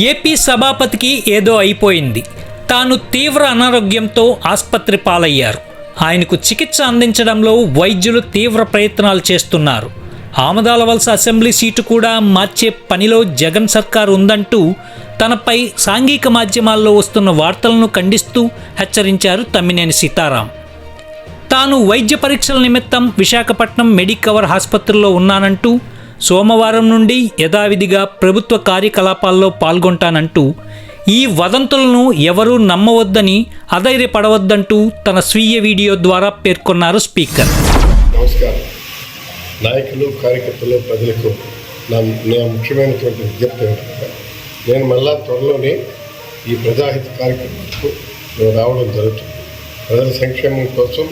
AP సభాపతికి ఏదో అయిపోయింది. తాను తీవ్ర అనారోగ్యంతో ఆసుపత్రి పాలయ్యారు. ఆయనకు చికిత్స అందించడంలో వైద్యులు తీవ్ర ప్రయత్నాలు చేస్తున్నారు. ఆమదాల వలస అసెంబ్లీ సీటు కూడా మార్చే పనిలో జగన్ సర్కార్ ఉందంటూ తనపై సాంఘిక మాధ్యమాల్లో వస్తున్న వార్తలను ఖండిస్తూ హెచ్చరించారు తమ్మినేని సీతారాం. తాను వైద్య పరీక్షల నిమిత్తం విశాఖపట్నం మెడికవర్ ఆసుపత్రిలో ఉన్నానంటూ సోమవారం నుండి యథావిధిగా ప్రభుత్వ కార్యకలాపాల్లో పాల్గొంటానంటూ ఈ వదంతులను ఎవరూ నమ్మవద్దని అధైర్యపడవద్దంటూ తన స్వీయ వీడియో ద్వారా పేర్కొన్నారు స్పీకర్. నమస్కారం. నాయకులు కార్యకర్తలు ప్రజలకు నా నా ముఖ్యమైనటువంటి విజ్ఞప్తి ఏంటంటే నేను మళ్ళా త్వరలోనే ఈ ప్రజాహిత కార్యక్రమాలకు నేను రావడం జరుగుతుంది. ప్రజల సంక్షేమం కోసం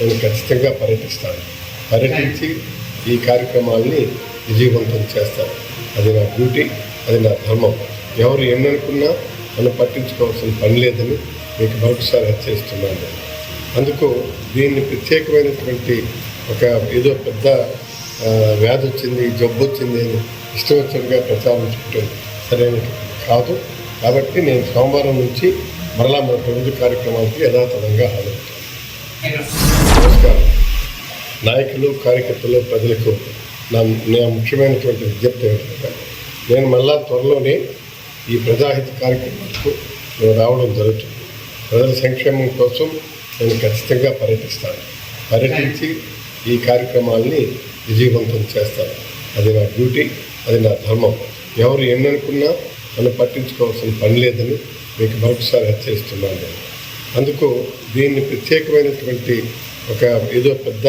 నేను ఖచ్చితంగా పర్యటిస్తాను. పర్యటించి ఈ కార్యక్రమాల్ని విజయవంతం చేస్తాను అది నా డ్యూటీ అది నా ధర్మం. ఎవరు ఎన్ననుకున్నా నన్ను పట్టించుకోవాల్సిన పని లేదని మీకు మరొకసారి హెచ్చరిస్తున్నాను. అందుకు దీన్ని ప్రత్యేకమైనటువంటి ఒక ఏదో పెద్ద వ్యాధి వచ్చింది జబ్బు వచ్చింది అని ఇష్టం వచ్చినట్టుగా ప్రచారం చేయటం సరైనటువంటి కాదు. కాబట్టి నేను సోమవారం నుంచి మరలా మన ప్రభుత్వ కార్యక్రమాలకి యథాతథంగా హాజరవుతాను. నమస్కారం. నాయకులు కార్యకర్తలు ప్రజలకు నా నా ముఖ్యమైనటువంటి విజ్ఞప్తి ఏమిటంటే నేను మళ్ళా త్వరలోనే ఈ ప్రజాహిత కార్యక్రమాలకు నేను రావడం జరుగుతుంది. ప్రజల సంక్షేమం కోసం నేను ఖచ్చితంగా పర్యటిస్తాను. పర్యటించి ఈ కార్యక్రమాల్ని విజయవంతం చేస్తాను. అది నా డ్యూటీ అది నా ధర్మం. ఎవరు ఎన్ననుకున్నా నన్ను పట్టించుకోవాల్సిన పని లేదని మీకు మరొకసారి హెచ్చరిస్తున్నాను. నేను అందుకు దీన్ని ప్రత్యేకమైనటువంటి ఒక ఏదో పెద్ద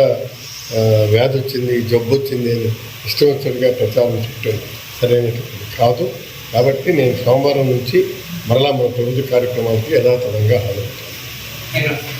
వ్యాధి వచ్చింది జబ్బు వచ్చింది అని ఇష్టం వచ్చినట్టుగా ప్రచారం చేయటం సరైనటువంటి కాదు. కాబట్టి నేను సోమవారం నుంచి మరలా మన ప్రభుత్వ కార్యక్రమానికి యథాతథంగా హాజరవుతాను.